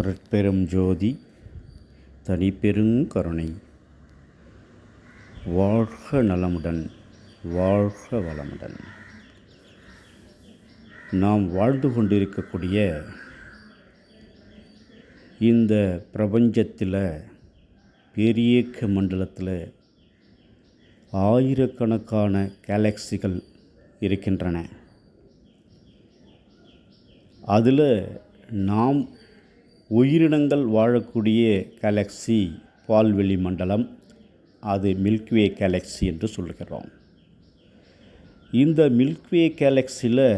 அருட்பெரும் ஜோதி தனிப்பெருங்கருணை வாழ்க நலமுடன் வாழ்க வளமுடன். நாம் வாழ்ந்து கொண்டிருக்கக்கூடிய இந்த பிரபஞ்சத்தில் பெரியக்க மண்டலத்தில் ஆயிரக்கணக்கான கேலக்சிகள் இருக்கின்றன. அதில் நாம் உயிரினங்கள் வாழக்கூடிய கேலக்ஸி பால்வெளி மண்டலம் அது மில்க்வே கேலக்ஸி என்று சொல்கிறோம் இந்த மில்க்வே கேலக்ஸியில்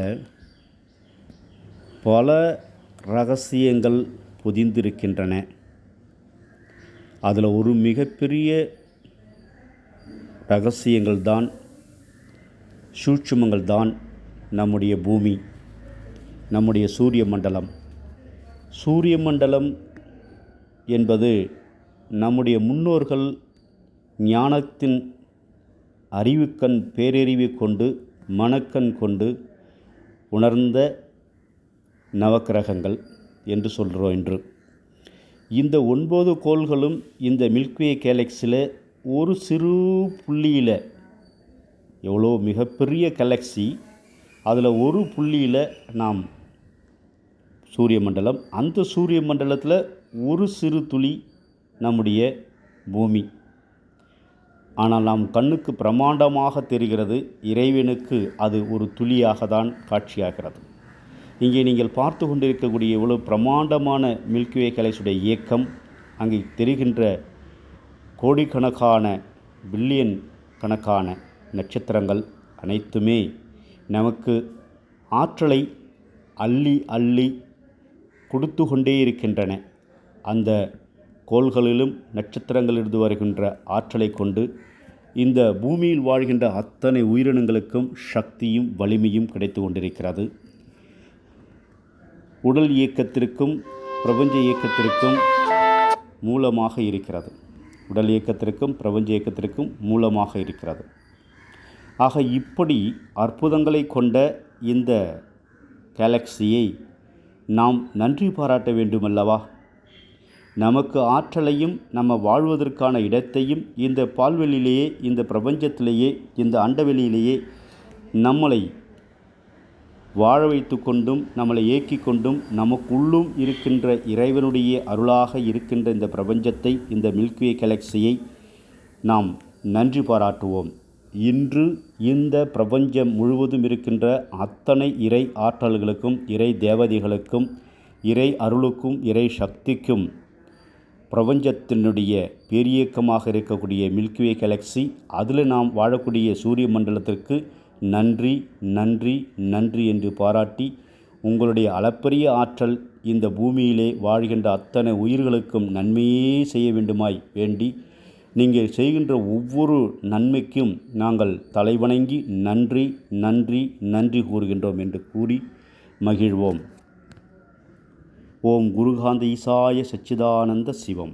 பல ரகசியங்கள் பொதிந்திருக்கின்றன. அதில் ஒரு மிகப்பெரிய ரகசியங்கள் தான் சூட்சுமங்கள் தான் நம்முடைய பூமி நம்முடைய சூரிய மண்டலம். சூரிய மண்டலம் என்பது நம்முடைய முன்னோர்கள் ஞானத்தின் அறிவுக்கண் பேரறிவு கொண்டு மனக்கண் கொண்டு உணர்ந்த நவக்கிரகங்கள் என்று சொல்கிறோம் என்று இந்த ஒன்பது கோள்களும் இந்த மில்க்வே கேலக்ஸியில் ஒரு சிறு புள்ளியில் எவ்வளோ மிகப்பெரிய கேலக்ஸி அதில் ஒரு புள்ளியில் நாம் சூரிய மண்டலம். அந்த சூரிய மண்டலத்தில் ஒரு சிறு துளி நம்முடைய பூமி. ஆனால் நாம் கண்ணுக்கு பிரமாண்டமாக தெரிகிறது இறைவனுக்கு அது ஒரு துளியாக தான் காட்சியாகிறது. இங்கே நீங்கள் பார்த்து கொண்டிருக்கக்கூடிய இவ்வளோ பிரமாண்டமான மில்கிவே கலைசுடைய இயக்கம் அங்கே தெரிகின்ற கோடிக்கணக்கான பில்லியன் கணக்கான நட்சத்திரங்கள் அனைத்துமே நமக்கு ஆற்றலை அள்ளி அள்ளி கொடுத்து கொண்டே இருக்கின்றன. அந்த கோள்களிலும் நட்சத்திரங்களிலிருந்து வருகின்ற ஆற்றலை கொண்டு இந்த பூமியில் வாழ்கின்ற அத்தனை உயிரினங்களுக்கும் சக்தியும் வலிமையும் கிடைத்து கொண்டிருக்கிறது. உடல் இயக்கத்திற்கும் பிரபஞ்ச இயக்கத்திற்கும் மூலமாக இருக்கிறது. உடல் இயக்கத்திற்கும் பிரபஞ்ச இயக்கத்திற்கும் மூலமாக இருக்கிறது. ஆக இப்படி அற்புதங்களை கொண்ட இந்த கேலக்சியை நாம் நன்றி பாராட்ட வேண்டுமல்லவா? நமக்கு ஆற்றலையும் நம்ம வாழ்வதற்கான இடத்தையும் இந்த பால்வெளியிலேயே இந்த பிரபஞ்சத்திலேயே இந்த அண்டவெளியிலேயே நம்மளை வாழ வைத்து கொண்டும் நம்மளை இயக்கி கொண்டும் நமக்குள்ளும் இருக்கின்ற இறைவனுடைய அருளாக இருக்கின்ற இந்த பிரபஞ்சத்தை இந்த மில்க்வே கேலக்சியை நாம் நன்றி பாராட்டுவோம். இன்று இந்த பிரபஞ்சம் முழுவதும் இருக்கின்ற அத்தனை இறை ஆற்றல்களுக்கும் இறை தேவதைகளுக்கும் இறை அருளுக்கும் இறை சக்திக்கும் பிரபஞ்சத்தினுடைய பேரியக்கமாக இருக்கக்கூடிய மில்கிவே கேலக்ஸி அதில் நாம் வாழக்கூடிய சூரிய மண்டலத்திற்கு நன்றி நன்றி நன்றி என்று பாராட்டி உங்களுடைய அளப்பரிய ஆற்றல் இந்த பூமியிலே வாழ்கின்ற அத்தனை உயிர்களுக்கும் நன்மையே செய்ய வேண்டுமாய் வேண்டி நீங்கள் செய்கின்ற ஒவ்வொரு நன்மைக்கும் நாங்கள் தலைவணங்கி நன்றி நன்றி நன்றி கூறுகின்றோம் என்று கூறி மகிழ்வோம். ஓம் குருகாந்த ஈசாய சச்சிதானந்த சிவம்.